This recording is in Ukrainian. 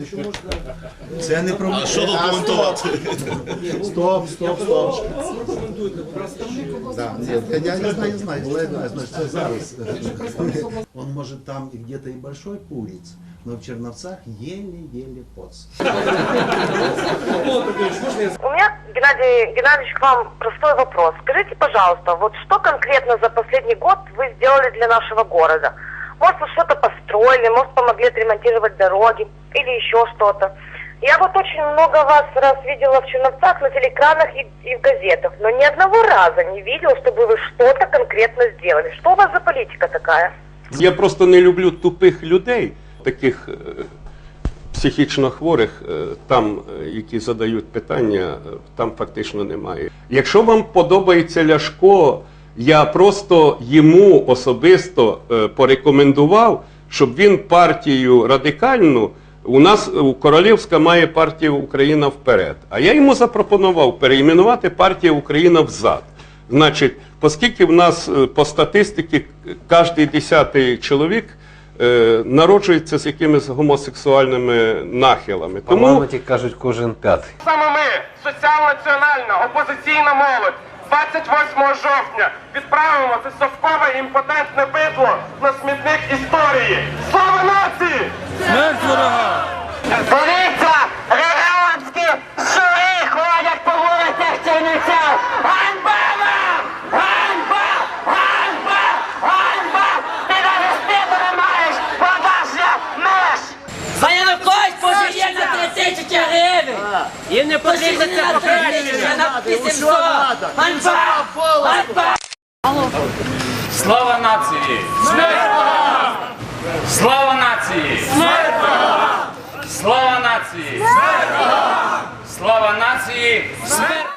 Якщо можна, Це не про А що тут коментувати? Стоп, стоп, стоп. прокоментуйте. Да, нет, я, не знаю, я знаю, але я знаю, значит, це зараз. Он может там и где-то и большой куриц, но в Черновцах еле-еле поц. У меня, Геннадий Геннадьевич, к вам простой вопрос. Скажите, пожалуйста, вот что конкретно за последний год вы сделали для нашего города? Может, вы что-то построили, может, помогли отремонтировать дороги или еще что-то. Я вот очень много вас раз видела в Черновцах на телекранах и, и в газетах, но ни одного раза не видела, чтобы вы что-то конкретно сделали. Что у вас за политика такая? Я просто не люблю тупих людей, таких е, психічно хворих, е, там, е, які задають питання, е, там фактично немає. Якщо вам подобається Ляшко, я просто йому особисто порекомендував, щоб він партію радикальну. У нас у Королівська має партія Україна вперед. А я йому запропонував переіменувати партія Україна взад. Значить, оскільки в нас е, по статистиці кожен десятий чоловік е, народжується з якимись гомосексуальними нахилами. Тому По-моєму, ті кажуть кожен п'ятий. Саме ми, соціал-національна опозиційна молодь, 28 жовтня відправимо це совкове імпотентне бидло на смітник історії. Слава нації! Смерть ворога! На 3 тисячі гривень! Їм не потрібно це покращення! на 800! Ганьба! Ганьба! Слава нації! Смерть! Слава нації! Смерть! Слава нації! Смерть! Слава нації! Смерть